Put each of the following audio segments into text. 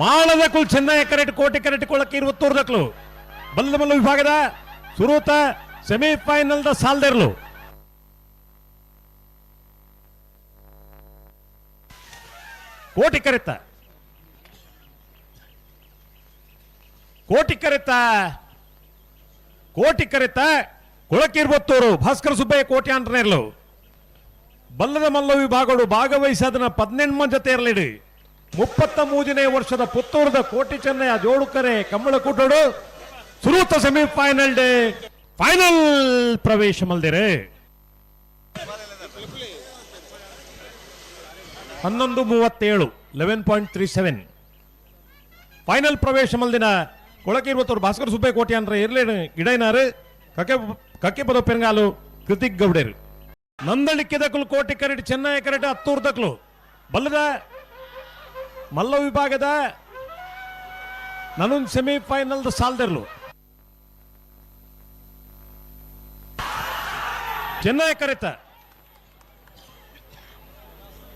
ಮಾಳದ ಕುಲ್ ಚೆನ್ನೈ ಕರೆಟ್ ಕೋಟಿ ಕರೆಟ್ ಕೊಳ್ಳಕ್ಕೆ ಇರುವತ್ತೂರು ದಕ್ಲು ಬಲ್ಲ ಮಲ್ಲ ವಿಭಾಗದ ಸುರೂತ ಸೆಮಿಫೈನಲ್ ದ ಇರಲು ಕೋಟಿ ಕರೆತ. ಕೋಟಿ ಕರೆತ. ಕೋಟಿ ಕರೆತ. ಕೊಳಕಿರ್ಬತ್ತೂರು ಭಾಸ್ಕರ ಸುಬ್ಬಯ್ಯ ಕೋಟಿ ಇರಲು ಬಲ್ಲದ ಮಲ್ಲ ವಿಭಾಗಗಳು ಅದನ್ನ ಪದಿನೆಂಟು ಜೊತೆ ಇರಲಿಡಿ ಮುಪ್ಪತ್ತ ಮೂರನೇ ವರ್ಷದ ಪುತ್ತೂರದ ಕೋಟಿ ಚೆನ್ನಯ ಜೋಡುಕರೆ ಕಮ್ಮಳ ಕೂಟೋಡು ಸುರೂತ ಸೆಮಿಫೈನಲ್ ಡೇ ಫೈನಲ್ ಪ್ರವೇಶ ಮಲ್ದಿರೆ. ಹನ್ನೊಂದು ಮೂವತ್ತೇಳು eleven point three seven final ಪ್ರವೇಶ ಮಲ್ದಿನ ಕೊಳಕೆ ಭಾಸ್ಕರ್ ಸುಬ್ಬೆ ಕೋಟೆ ಅಂದ್ರೆ ಇರ್ಲಿ ಗಿಡೈನಾರು, ಕಕ್ಕೆ ಕಕ್ಕೆ ಪದ ಪೆರಂಗಾಲು ಕೃತಿಕ್ ಗೌಡರು. ನಂದಳಿಕ್ಕೆ ದಕ್ಕಲು ಕೋಟಿ ಕರೆಟ್ ಚೆನ್ನೈ ಕರೆಟ್ ಹತ್ತೂರು ದಕ್ಕಲು ಬಲ್ಲದ ಮಲ್ಲ ವಿಭಾಗದ ನನೊಂದು ಸೆಮಿಫೈನಲ್ ಸಾಲ್ದಿರ್ಲು. ಚೆನ್ನೈ ಕರೆತ.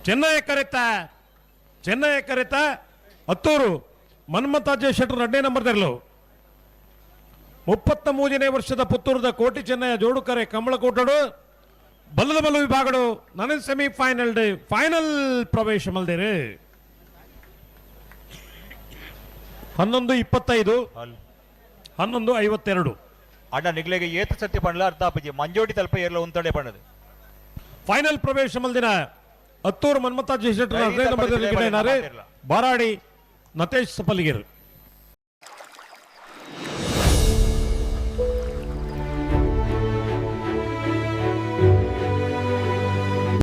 ಚೆನ್ನೈ ಕರೆತ. ಚೆನ್ನೈ ಕರೆತ. ಹತ್ತೂರು ಮನ್ಮತಾಜ ಶೆಟ್ರು ಎರಡನೇ ನಂಬರ್ದಿರ್ಲು ಮುಪ್ಪತ್ತ ಮೂರನೇ ವರ್ಷದ ಪುತ್ತೂರದ ಕೋಟಿ ಚೆನ್ನಯ ಜೋಡುಕರೆ ಕಮಲಕೋಟಡು ಬಲ್ಲದ ಬಲ್ಲ ವಿಭಾಗಗಳು ನನ್ನ ಸೆಮಿಫೈನಲ್ ಡೇ ಫೈನಲ್ ಪ್ರವೇಶ ಮಲ್ದೇರೆ. ಹನ್ನೊಂದು ಇಪ್ಪತ್ತೈದು. ಹನ್ನೊಂದು ಐವತ್ತೆರಡು. ಅಣ್ಣ ನಿಗ್ಲೆಗೆ ಏತು ಸತ್ಯ ಪಂಡ್ಲ ಅರ್ಥ ಆಪಜಿ. ಮಂಜೋಟಿ ತಲುಪ ಏರ್ಲ ಉಂತಡೆ ಪಣ್ಣದು ಫೈನಲ್ ಪ್ರವೇಶ ಮಲ್ದಿನ ಹತ್ತೂರು ಮನ್ಮತಾಜಿ ಶೆಟ್ರು ಹದಿನೈದು. ಬಾರಾಡಿ ನತೇಶ್ ಸಪಲಿಗೆರು.